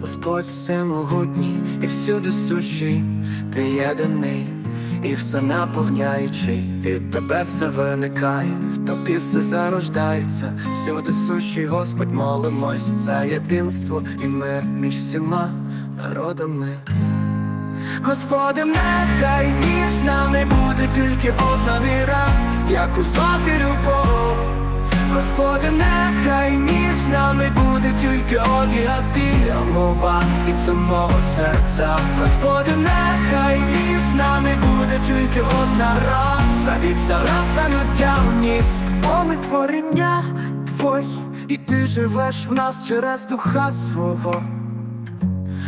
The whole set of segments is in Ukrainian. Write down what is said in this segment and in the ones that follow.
Господь всемогутній і всюди сущий, ти єдиний і все наповняючий, від тебе все виникає, в тобі все зарождається, всюди сущий Господь, молимось за єдинство і мир між всіма народами. Господи, нехай між нами буде тільки одна віра, як у звати любов. Господи, нехай між нами буде тільки одна ти, мова це мова серця. Господи, нехай між нами буде тільки одна раса, і ця раса людяність. Бо ми творіння твої, і ти живеш в нас через духа свого.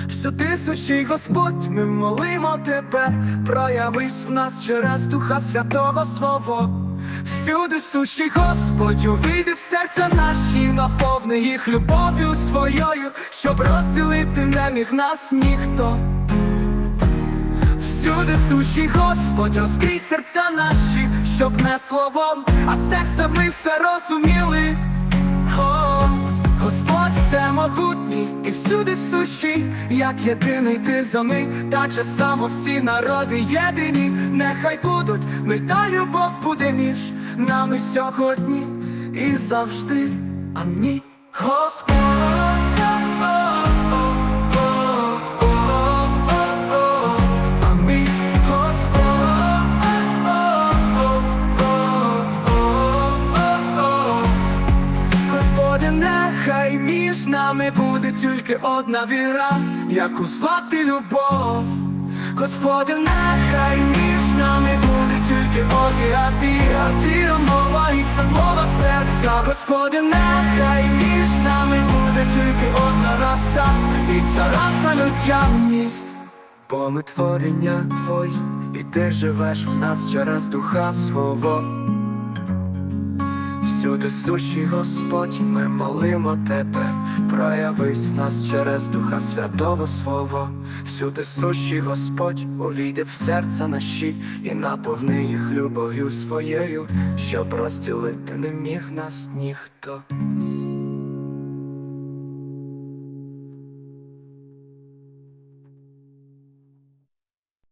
Всюди сущий Господь, ми молимо тебе, проявись в нас через Духа Святого Свого. Всюди сущий Господь, увійди в серця наші, наповни їх любов'ю своєю, щоб розділити не міг нас ніхто. Всюди сущий Господь, розкрий серця наші, щоб не словом, а серцем ми все розуміли. О, Господь всемогутній і всюди сущий, як єдиний ти за мить, так же само всі народи єдині, нехай будуть, ми та любов буде між нами сьогодні і завжди. Амінь. Господь. Нехай між нами буде тільки одна віра, як у звати любов. Господи, нехай між нами буде тільки одна ти, а ти мова і це мова серця. Господи, нехай між нами буде тільки одна раса, і ця раса людяність. Бо ми творіння твої, і ти живеш в нас через духа свого. Всюди сущий Господь, ми молимо тебе, проявись в нас через Духа Святого Свого. Всюди сущий Господь, увійде в серця наші і наповни їх любов'ю своєю, щоб розділити не міг нас ніхто.